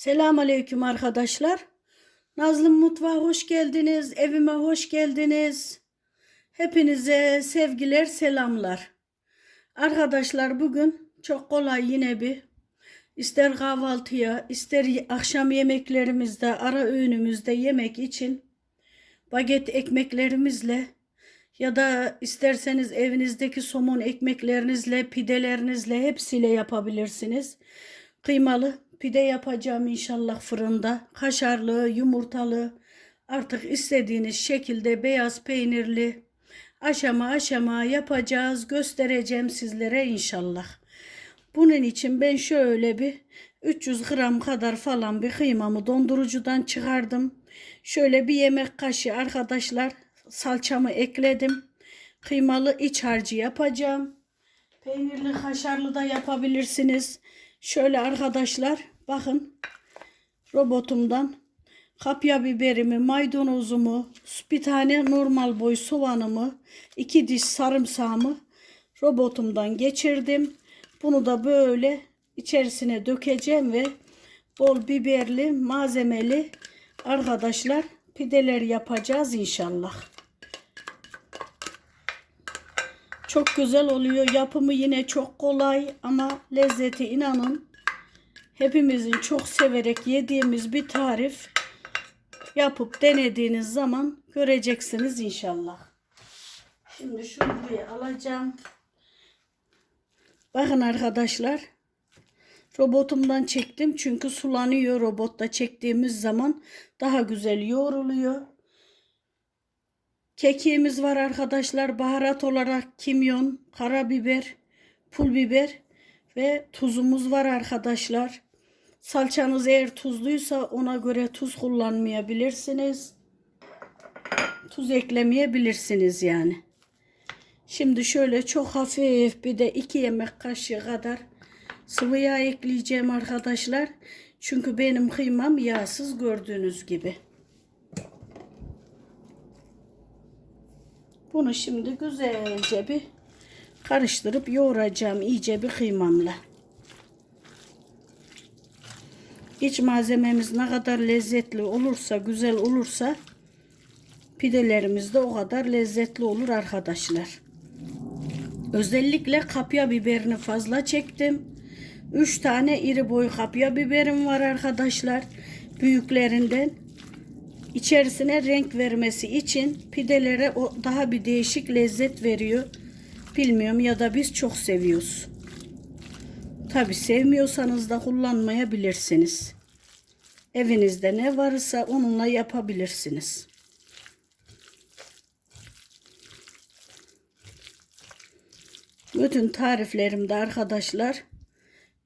Selamünaleyküm arkadaşlar. Nazlım Mutfağa hoş geldiniz. Evime hoş geldiniz. Hepinize sevgiler, selamlar. Arkadaşlar bugün çok kolay yine bir ister kahvaltıya, ister akşam yemeklerimizde, ara öğünümüzde yemek için baget ekmeklerimizle ya da isterseniz evinizdeki somun ekmeklerinizle, pidelerinizle hepsiyle yapabilirsiniz. Kıymalı pide yapacağım inşallah fırında. Kaşarlı, yumurtalı, artık istediğiniz şekilde beyaz peynirli aşama aşama yapacağız. Göstereceğim sizlere inşallah. Bunun için ben şöyle bir 300 gram kadar falan bir kıymamı dondurucudan çıkardım. Şöyle bir yemek kaşığı arkadaşlar salçamı ekledim. Kıymalı iç harcı yapacağım. Peynirli kaşarlı da yapabilirsiniz. Şöyle arkadaşlar bakın robotumdan kapya biberimi, maydanozumu, bir tane normal boy soğanımı, iki diş sarımsağımı robotumdan geçirdim. Bunu da böyle içerisine dökeceğim ve bol biberli, malzemeli arkadaşlar pideler yapacağız inşallah. Çok güzel oluyor. Yapımı yine çok kolay ama lezzeti inanın hepimizin çok severek yediğimiz bir tarif. Yapıp denediğiniz zaman göreceksiniz inşallah. Şimdi şunu alacağım. Bakın arkadaşlar. Robotumdan çektim çünkü sulanıyor robotta çektiğimiz zaman daha güzel yoğruluyor. Kekiğimiz var arkadaşlar. Baharat olarak kimyon, karabiber, pul biber ve tuzumuz var arkadaşlar. Salçanız eğer tuzluysa ona göre tuz kullanmayabilirsiniz. Tuz eklemeyebilirsiniz yani. Şimdi şöyle çok hafif bir de 2 yemek kaşığı kadar sıvı yağ ekleyeceğim arkadaşlar. Çünkü benim kıymam yağsız gördüğünüz gibi. Bunu şimdi güzelce bir karıştırıp yoğuracağım iyice bir kıymamla. İç malzememiz ne kadar lezzetli olursa, güzel olursa pidelerimiz de o kadar lezzetli olur arkadaşlar. Özellikle kapya biberini fazla çektim. 3 tane iri boy kapya biberim var arkadaşlar. Büyüklerinden. İçerisine renk vermesi için pidelere o daha bir değişik lezzet veriyor. Bilmiyorum ya da biz çok seviyoruz. Tabi sevmiyorsanız da kullanmayabilirsiniz. Evinizde ne varsa onunla yapabilirsiniz. Bütün tariflerimde arkadaşlar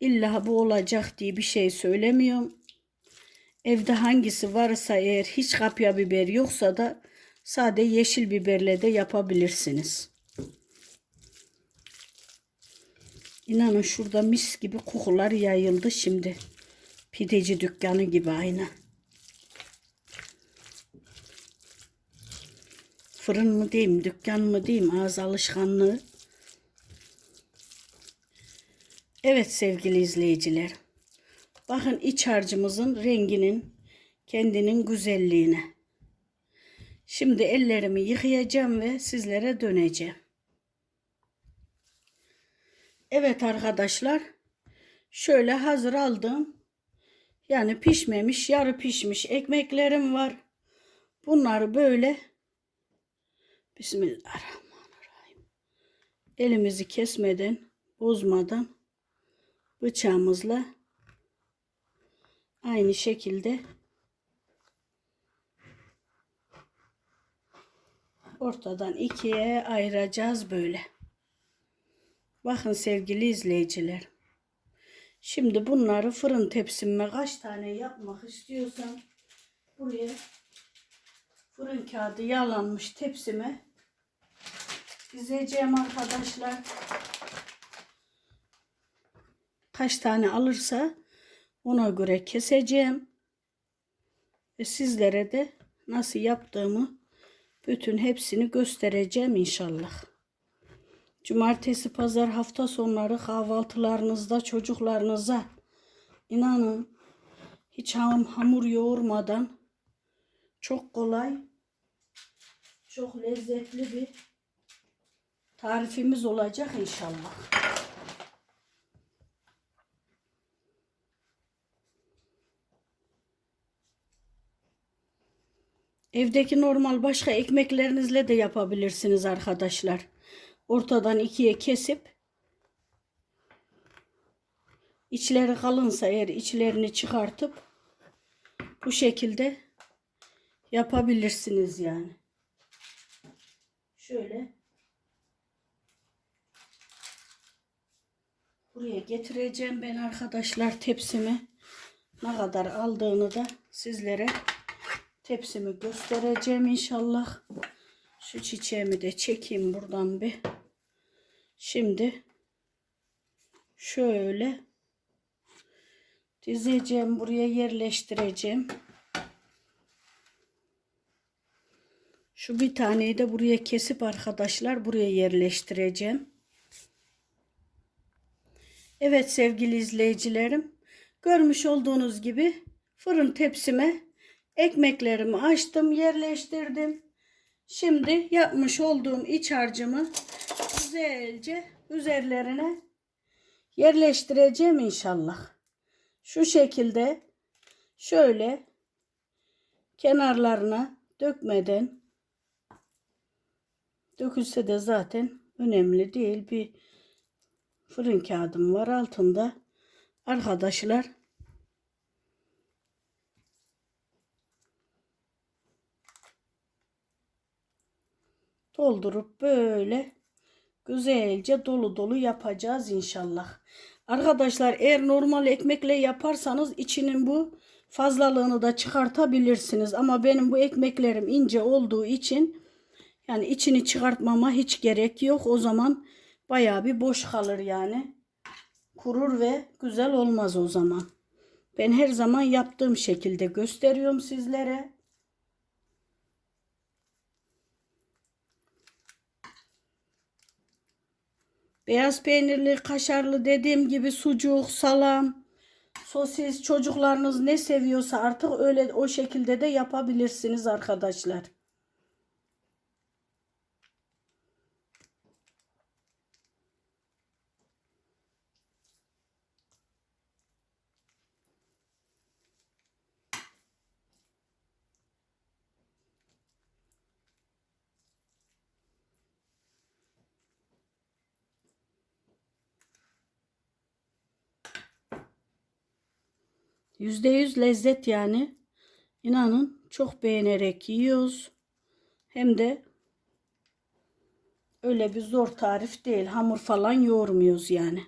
illa bu olacak diye bir şey söylemiyorum. Evde hangisi varsa eğer hiç kapya biber yoksa da sade yeşil biberle de yapabilirsiniz. İnanın şurada mis gibi kokular yayıldı şimdi. Pideci dükkanı gibi aynı. Fırın mı diyeyim, dükkan mı diyeyim, ağız alışkanlığı. Evet sevgili izleyiciler. Bakın iç harcımızın renginin kendinin güzelliğine. Şimdi ellerimi yıkayacağım ve sizlere döneceğim. Evet arkadaşlar. Şöyle hazır aldım. Yani pişmemiş, yarı pişmiş ekmeklerim var. Bunları böyle Bismillahirrahmanirrahim. Elimizi kesmeden, bozmadan bıçağımızla aynı şekilde ortadan ikiye ayıracağız böyle. Bakın sevgili izleyiciler. Şimdi bunları fırın tepsime kaç tane yapmak istiyorsam buraya fırın kağıdı yağlanmış tepsime dizeceğim arkadaşlar. Kaç tane alırsa ona göre keseceğim. Ve sizlere de nasıl yaptığımı bütün hepsini göstereceğim inşallah. Cumartesi, pazar, hafta sonları kahvaltılarınızda çocuklarınıza inanın Hiç ham, hamur yoğurmadan çok kolay, çok lezzetli bir tarifimiz olacak inşallah. Evdeki normal başka ekmeklerinizle de yapabilirsiniz arkadaşlar. Ortadan ikiye kesip içleri kalınsa eğer içlerini çıkartıp bu şekilde yapabilirsiniz yani. Şöyle buraya getireceğim ben arkadaşlar tepsimi. Ne kadar aldığını da sizlere tepsimi göstereceğim inşallah. Şu çiçeğimi de çekeyim buradan bir. Şimdi şöyle dizeceğim buraya yerleştireceğim. Şu bir taneyi de buraya kesip arkadaşlar buraya yerleştireceğim. Evet sevgili izleyicilerim. Görmüş olduğunuz gibi fırın tepsime ekmeklerimi açtım, yerleştirdim. Şimdi yapmış olduğum iç harcımı güzelce üzerlerine yerleştireceğim inşallah. Şu şekilde şöyle kenarlarına dökmeden dökülse de zaten önemli değil. Bir fırın kağıdım var altında. Arkadaşlar doldurup böyle güzelce dolu dolu yapacağız inşallah. Arkadaşlar eğer normal ekmekle yaparsanız içinin bu fazlalığını da çıkartabilirsiniz. Ama benim bu ekmeklerim ince olduğu için yani içini çıkartmama hiç gerek yok. O zaman bayağı bir boş kalır yani. Kurur ve güzel olmaz o zaman. Ben her zaman yaptığım şekilde gösteriyorum sizlere. Beyaz peynirli, kaşarlı dediğim gibi sucuk, salam, sosis çocuklarınız ne seviyorsa artık öyle o şekilde de yapabilirsiniz arkadaşlar. Yüzde yüz lezzet yani. İnanın çok beğenerek yiyoruz. Hem de öyle bir zor tarif değil. Hamur falan yoğurmuyoruz yani.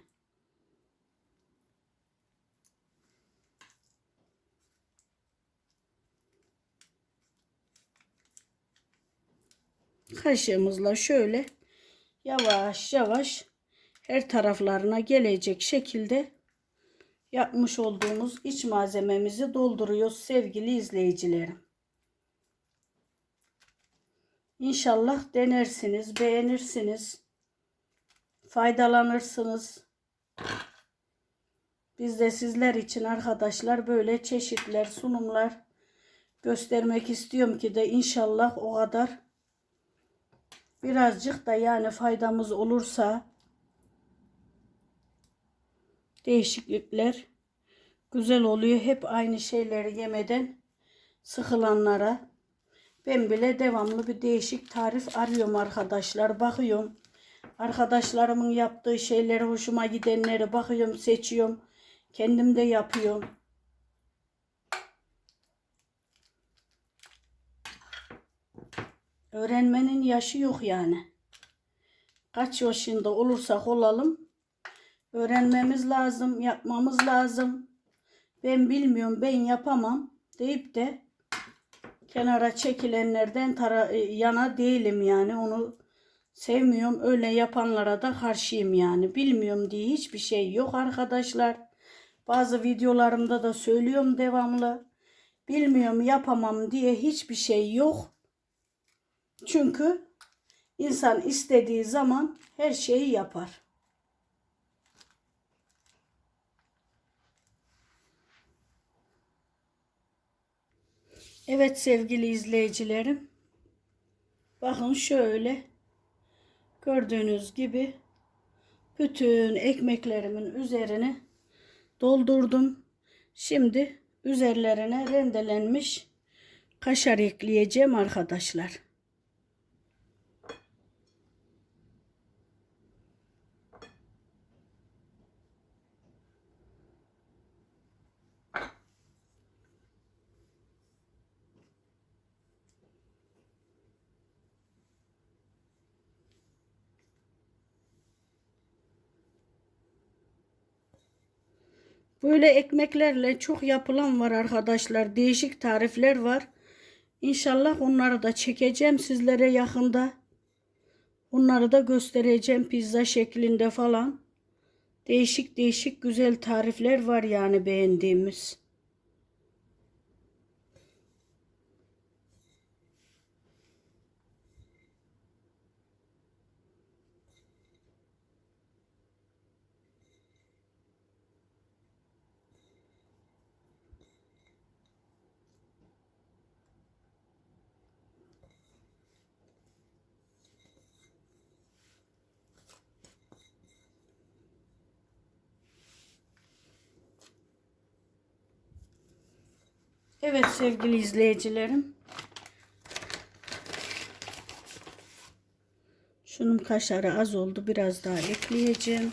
Kaşığımızla şöyle yavaş yavaş her taraflarına gelecek şekilde yapmış olduğumuz iç malzememizi dolduruyoruz sevgili izleyicilerim. İnşallah denersiniz, beğenirsiniz, faydalanırsınız. Biz de sizler için arkadaşlar böyle çeşitler, sunumlar göstermek istiyorum ki de inşallah o kadar birazcık da yani faydamız olursa değişiklikler güzel oluyor. Hep aynı şeyleri yemeden sıkılanlara ben bile devamlı bir değişik tarif arıyorum arkadaşlar. Bakıyorum. Arkadaşlarımın yaptığı şeyleri hoşuma gidenleri bakıyorum, seçiyorum. Kendim de yapıyorum. Öğrenmenin yaşı yok yani. Kaç yaşında olursak olalım öğrenmemiz lazım, yapmamız lazım. Ben bilmiyorum, ben yapamam deyip de kenara çekilenlerden tara e, yana değilim yani. Onu sevmiyorum. Öyle yapanlara da karşıyım yani. Bilmiyorum diye hiçbir şey yok arkadaşlar. Bazı videolarımda da söylüyorum devamlı. Bilmiyorum, yapamam diye hiçbir şey yok. Çünkü insan istediği zaman her şeyi yapar. Evet sevgili izleyicilerim. Bakın şöyle gördüğünüz gibi bütün ekmeklerimin üzerine doldurdum. Şimdi üzerlerine rendelenmiş kaşar ekleyeceğim arkadaşlar. Böyle ekmeklerle çok yapılan var arkadaşlar. Değişik tarifler var. İnşallah onları da çekeceğim sizlere yakında. Onları da göstereceğim pizza şeklinde falan. Değişik değişik güzel tarifler var yani beğendiğimiz. Evet sevgili izleyicilerim. Şunun kaşarı az oldu. Biraz daha ekleyeceğim.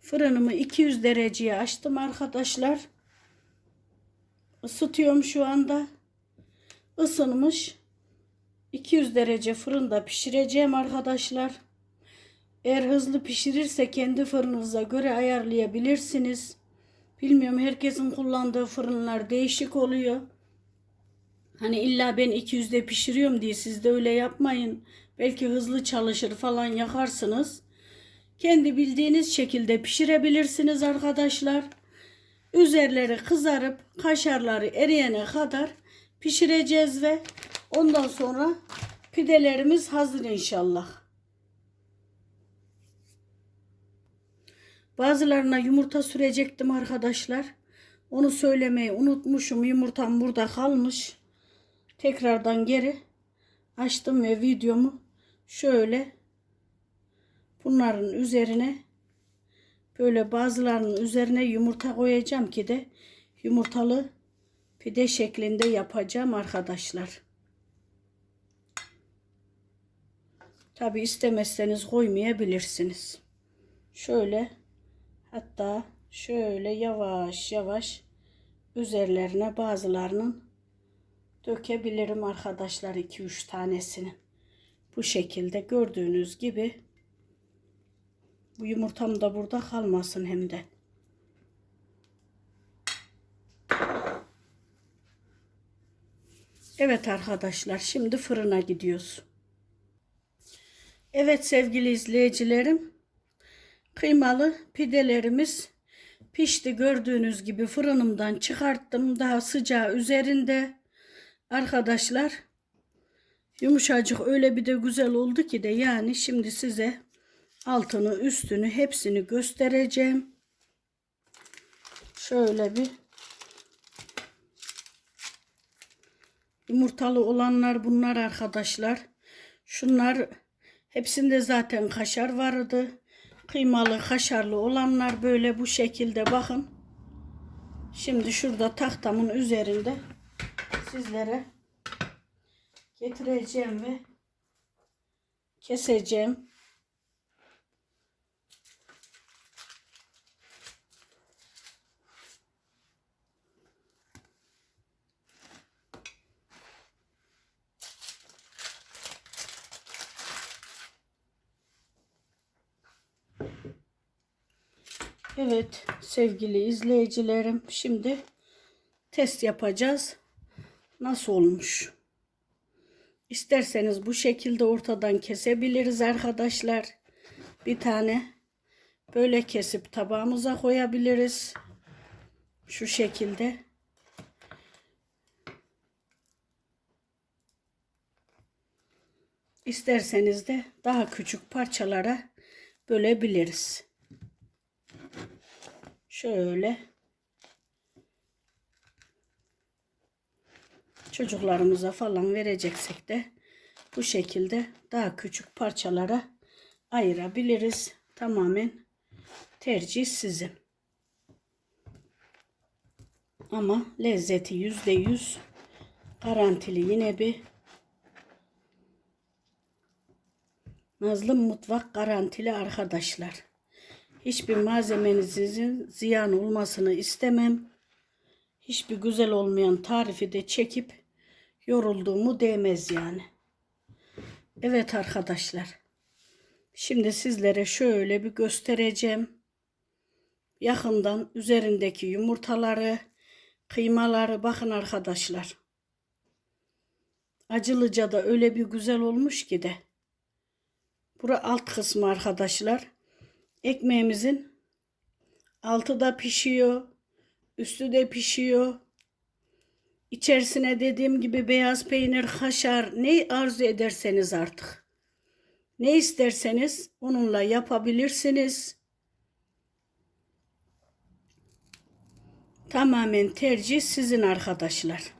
Fırınımı 200 dereceye açtım arkadaşlar. Isıtıyorum şu anda. Isınmış. 200 derece fırında pişireceğim arkadaşlar. Eğer hızlı pişirirse kendi fırınınıza göre ayarlayabilirsiniz. Bilmiyorum herkesin kullandığı fırınlar değişik oluyor. Hani illa ben 200'de pişiriyorum diye siz de öyle yapmayın. Belki hızlı çalışır falan yakarsınız. Kendi bildiğiniz şekilde pişirebilirsiniz arkadaşlar. Üzerleri kızarıp kaşarları eriyene kadar pişireceğiz ve ondan sonra pidelerimiz hazır inşallah. Bazılarına yumurta sürecektim arkadaşlar. Onu söylemeyi unutmuşum. Yumurtam burada kalmış. Tekrardan geri açtım ve videomu şöyle bunların üzerine böyle bazılarının üzerine yumurta koyacağım ki de yumurtalı pide şeklinde yapacağım arkadaşlar. Tabi istemezseniz koymayabilirsiniz. Şöyle hatta şöyle yavaş yavaş üzerlerine bazılarının dökebilirim arkadaşlar 2-3 tanesini. Bu şekilde gördüğünüz gibi bu yumurtam da burada kalmasın hem de. Evet arkadaşlar şimdi fırına gidiyoruz. Evet sevgili izleyicilerim kıymalı pidelerimiz pişti. Gördüğünüz gibi fırınımdan çıkarttım. Daha sıcağı üzerinde. Arkadaşlar yumuşacık öyle bir de güzel oldu ki de yani şimdi size altını üstünü hepsini göstereceğim. Şöyle bir yumurtalı olanlar bunlar arkadaşlar. Şunlar hepsinde zaten kaşar vardı kıymalı kaşarlı olanlar böyle bu şekilde bakın şimdi şurada tahtamın üzerinde sizlere getireceğim ve keseceğim. Evet sevgili izleyicilerim şimdi test yapacağız. Nasıl olmuş? İsterseniz bu şekilde ortadan kesebiliriz arkadaşlar. Bir tane böyle kesip tabağımıza koyabiliriz. Şu şekilde. İsterseniz de daha küçük parçalara bölebiliriz. Şöyle çocuklarımıza falan vereceksek de bu şekilde daha küçük parçalara ayırabiliriz. Tamamen tercih sizin. Ama lezzeti yüzde yüz garantili yine bir Nazlı Mutfak garantili arkadaşlar. Hiçbir malzemenizin ziyan olmasını istemem. Hiçbir güzel olmayan tarifi de çekip yorulduğumu değmez yani. Evet arkadaşlar. Şimdi sizlere şöyle bir göstereceğim. Yakından üzerindeki yumurtaları, kıymaları bakın arkadaşlar. Acılıca da öyle bir güzel olmuş ki de. Bura alt kısmı arkadaşlar. Ekmeğimizin altı da pişiyor. Üstü de pişiyor. İçerisine dediğim gibi beyaz peynir, kaşar ne arzu ederseniz artık. Ne isterseniz onunla yapabilirsiniz. Tamamen tercih sizin arkadaşlar.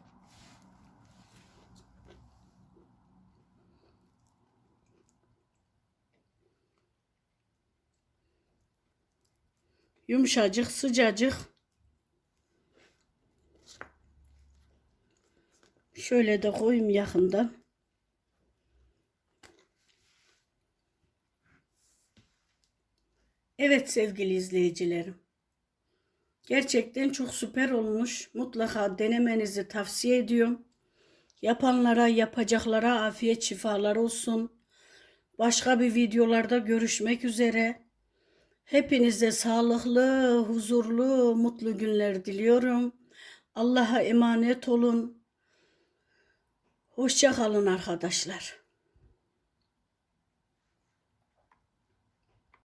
Yumuşacık, sıcacık. Şöyle de koyayım yakından. Evet sevgili izleyicilerim. Gerçekten çok süper olmuş. Mutlaka denemenizi tavsiye ediyorum. Yapanlara, yapacaklara afiyet şifalar olsun. Başka bir videolarda görüşmek üzere. Hepinize sağlıklı, huzurlu, mutlu günler diliyorum. Allah'a emanet olun. Hoşça kalın arkadaşlar.